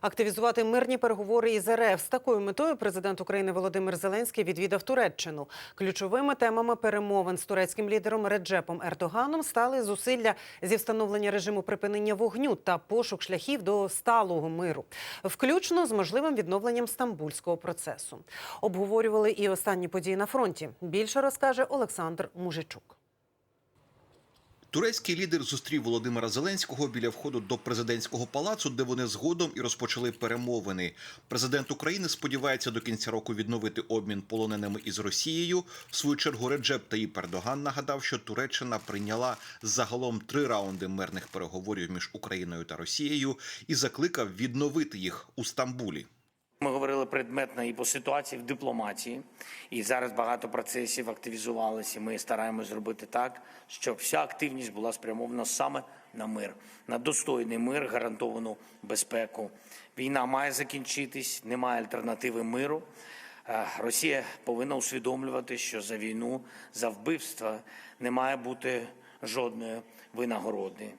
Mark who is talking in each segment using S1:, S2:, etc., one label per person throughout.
S1: Активізувати мирні переговори із РФ з такою метою президент України Володимир Зеленський відвідав Туреччину. Ключовими темами перемовин з турецьким лідером Реджепом Ердоганом стали зусилля зі встановлення режиму припинення вогню та пошук шляхів до сталого миру, включно з можливим відновленням стамбульського процесу. Обговорювали і останні події на фронті. Більше розкаже Олександр Мужичук.
S2: Турецький лідер зустрів Володимира Зеленського біля входу до президентського палацу, де вони згодом і розпочали перемовини. Президент України сподівається до кінця року відновити обмін полоненими із Росією. В свою чергу Реджеп Таїп Ердоган нагадав, що Туреччина прийняла загалом три раунди мирних переговорів між Україною та Росією і закликав відновити їх у Стамбулі.
S3: Предметно і по ситуації в дипломатії, і зараз багато процесів активізувалися. Ми стараємось зробити так, щоб вся активність була спрямована саме на мир, на достойний мир, гарантовану безпеку. Війна має закінчитись, немає альтернативи миру. Е, Росія повинна усвідомлювати, що за війну, за вбивства не має бути жодної винагороди.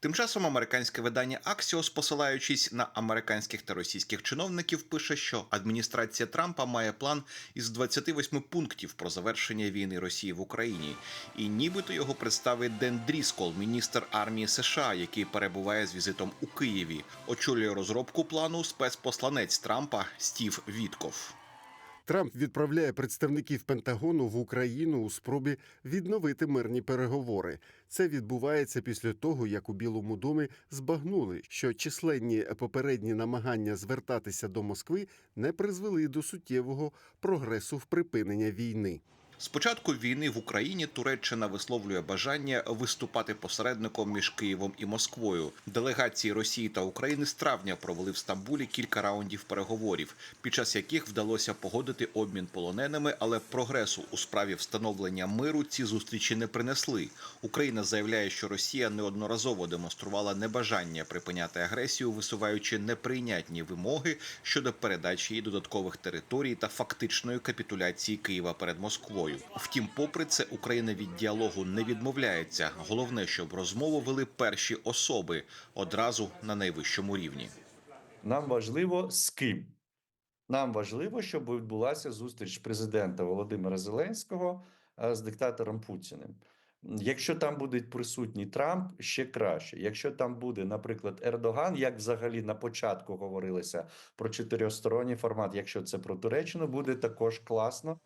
S2: Тим часом американське видання Axios, посилаючись на американських та російських чиновників, пише, що адміністрація Трампа має план із 28 пунктів про завершення війни Росії в Україні, і нібито його представить Ден Дріскол, міністр армії США, який перебуває з візитом у Києві. Очолює розробку плану спецпосланець Трампа Стів Вітков.
S4: Трамп відправляє представників Пентагону в Україну у спробі відновити мирні переговори. Це відбувається після того, як у Білому домі збагнули, що численні попередні намагання звертатися до Москви не призвели до суттєвого прогресу в припинення війни.
S2: З початку війни в Україні Туреччина висловлює бажання виступати посередником між Києвом і Москвою. Делегації Росії та України з травня провели в Стамбулі кілька раундів переговорів, під час яких вдалося погодити обмін полоненими, але прогресу у справі встановлення миру ці зустрічі не принесли. Україна заявляє, що Росія неодноразово демонструвала небажання припиняти агресію, висуваючи неприйнятні вимоги щодо передачі їй додаткових територій та фактичної капітуляції Києва перед Москвою. Втім, попри це, Україна від діалогу не відмовляється. Головне, щоб розмову вели перші особи одразу на найвищому рівні.
S5: Нам важливо з ким. Нам важливо, щоб відбулася зустріч президента Володимира Зеленського е, з диктатором Путіним. Якщо там буде присутній Трамп, ще краще. Якщо там буде, наприклад, Ердоган, як взагалі на початку говорилося про чотирьохсторонній формат, якщо це про Туреччину, буде також класно.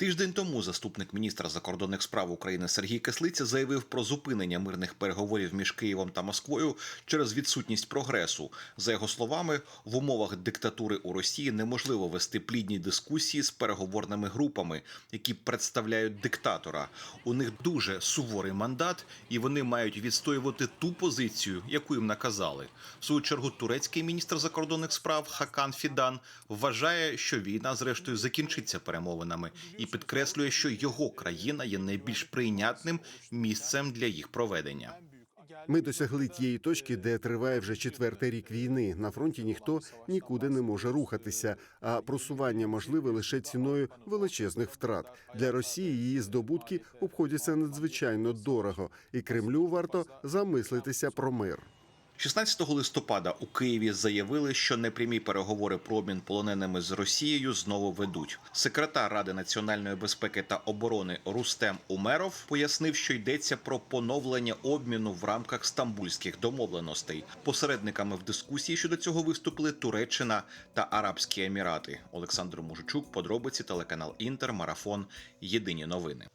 S2: Тиждень тому заступник міністра закордонних справ України Сергій Кислиця заявив про зупинення мирних переговорів між Києвом та Москвою через відсутність прогресу. За його словами, в умовах диктатури у Росії неможливо вести плідні дискусії з переговорними групами, які представляють диктатора. У них дуже суворий мандат, і вони мають відстоювати ту позицію, яку їм наказали. В свою чергу турецький міністр закордонних справ Хакан Фідан вважає, що війна зрештою закінчиться перемовинами і підкреслює, що його країна є найбільш прийнятним місцем для їх проведення.
S4: Ми досягли тієї точки, де триває вже четвертий рік війни. На фронті ніхто нікуди не може рухатися, а просування можливе лише ціною величезних втрат. Для Росії її здобутки обходяться надзвичайно дорого, і Кремлю варто замислитися про мир.
S2: 16 листопада у Києві заявили, що непрямі переговори про обмін полоненими з Росією знову ведуть. Секретар Ради національної безпеки та оборони Рустем Умеров пояснив, що йдеться про поновлення обміну в рамках стамбульських домовленостей. Посередниками в дискусії щодо цього виступили Туреччина та Арабські Емірати. Олександр Мужичук, подробиці телеканал Інтер, марафон. Єдині новини.